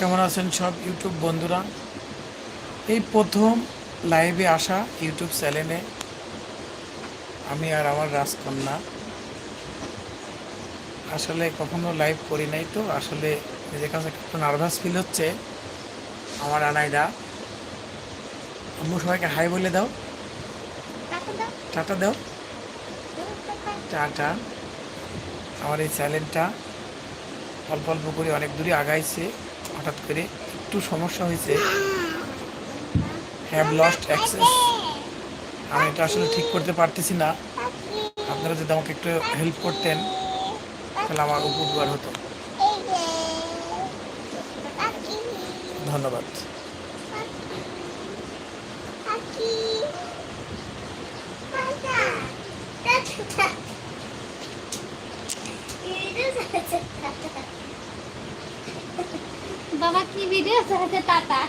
কেমন আছেন সব ইউটিউব বন্ধুরা? এই প্রথম লাইভে আসা ইউটিউব চ্যানেলে আমি আর আমার রাজকন্যা। আসলে কখনো লাইভ করি নাই তো আসলে নিজের কাছে একটু নার্ভাস ফিল হচ্ছে আমার আনাইরা আম্মু সবাইকে হাই বলে দাও। টাটা দাও। টাটা আমার এই চ্যানেলটা অল্প অল্প করে অনেক দূরে আগাইছে, হঠাৎ করে একটু সমস্যা হয়েছে। হ্যাভ লস্ট অ্যাক্সেস আমি এটা আসলে ঠিক করতে পারতেছি না। আপনারা যদি আমাকে একটু হেল্প করতেন, তাহলে আমার উপকার হতো। ধন্যবাদ। বাবা কি ভিডিও চালাতে টাটা